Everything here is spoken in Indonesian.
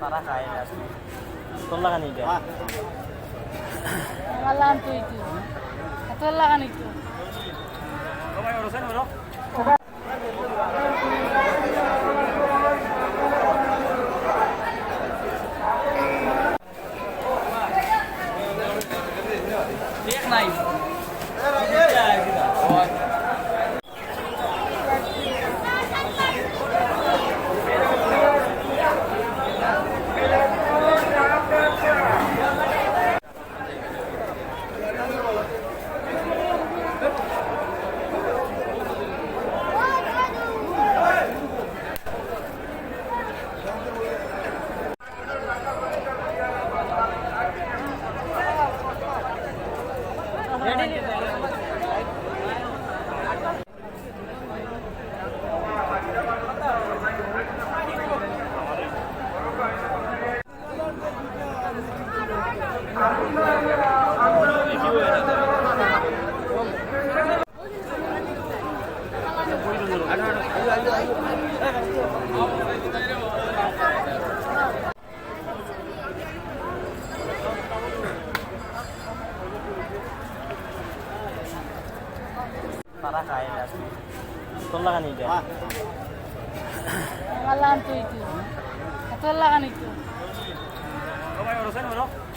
তারা খায় না তোর লাগা নিয়ে যায় Malam tu itu. Satu lagan itu. তারা parah kaya, asli. Tolak kan tuh itu. Tolak itu. Kamu yang urusan mana?